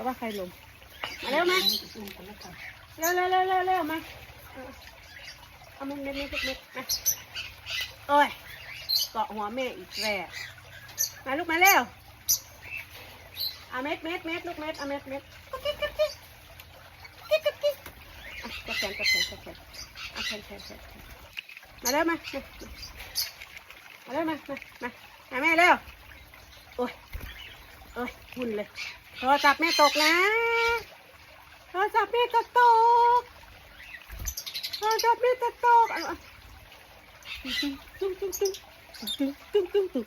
จะว่าใครลมมาเร็วมาเร็วเร็วเร็วเร็วเร็วมาเอามันเม็ดเม็ดเม็ดมาโอ้ยเกาะหัวแม่อีกแล้วมาลูกมาเร็วเอาเม็ดเม็ดเม็ดลูกเม็ดเอาเม็ดเม็ดกุ๊กกิ๊กกุ๊กกิ๊กกิ๊กกุ๊กกิ๊กอะแขนจับแขนจับแขนเอาแขนแขนแขนมาเร็วมามาเร็วมามามามาแม่เร็วโอ้ยโอ้ยหุ่นเลย โทรศัพท์แม่ตกนะโทรศัพท์แม่จะตกโทรศัพท์แม่จะตกตุ้งตุ้งตุ้งตุ้งตุ้งตุ้งตุ้ง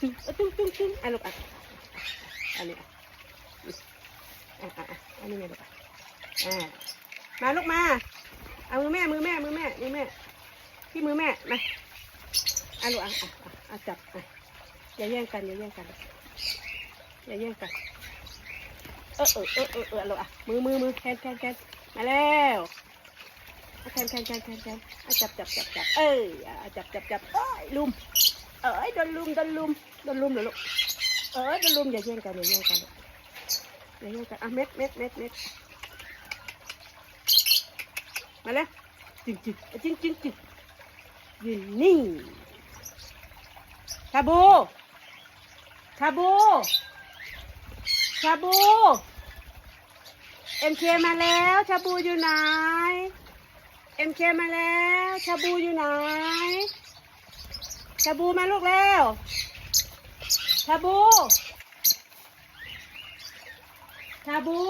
ตุ้งตุ้งตุ้งตุ้งอะลูกอะอันนี้อะอะอะอันนี้ไงลูกอะอ่ามาลูกมา เอามือแม่มือแม่มือแม่มือแม่ที่มือแม่มาอะลูกอะอะอะอะจับอะอย่าแย่งกันอย่าแย่งกันอย่าแย่งกัน เออเออเออเออเออเราอะมือมือมือแขนแขนแขนมาแล้วแขนแขนแขนแขนแขนจับจับจับจับเอ้ยเอจับจับจับเอ้ยลุมเอ้ยโดนลุมโดนลุมโดนลุมเหรอลูกเอ้ยโดนลุมอย่าแย่งกันอย่าแย่งกันอย่าแย่งกันอะเม็ดเม็ดเม็ดเม็ดมาแล้วจริงจริงจริงจริงจริงยืนนิ่งชาบูชาบู ชาบูเอ็มเคมาแล้วชาบูอยู่ไหนเอ็มเคมาแล้วชาบูอยู่ไหนชาบูมาลูกแล้วชาบูชาบู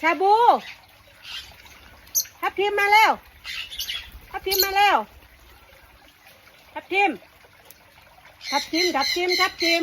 ชาบูทับทิมมาแล้วทับทิมมาแล้วทับทิมทับทิมทับทิมทับทิม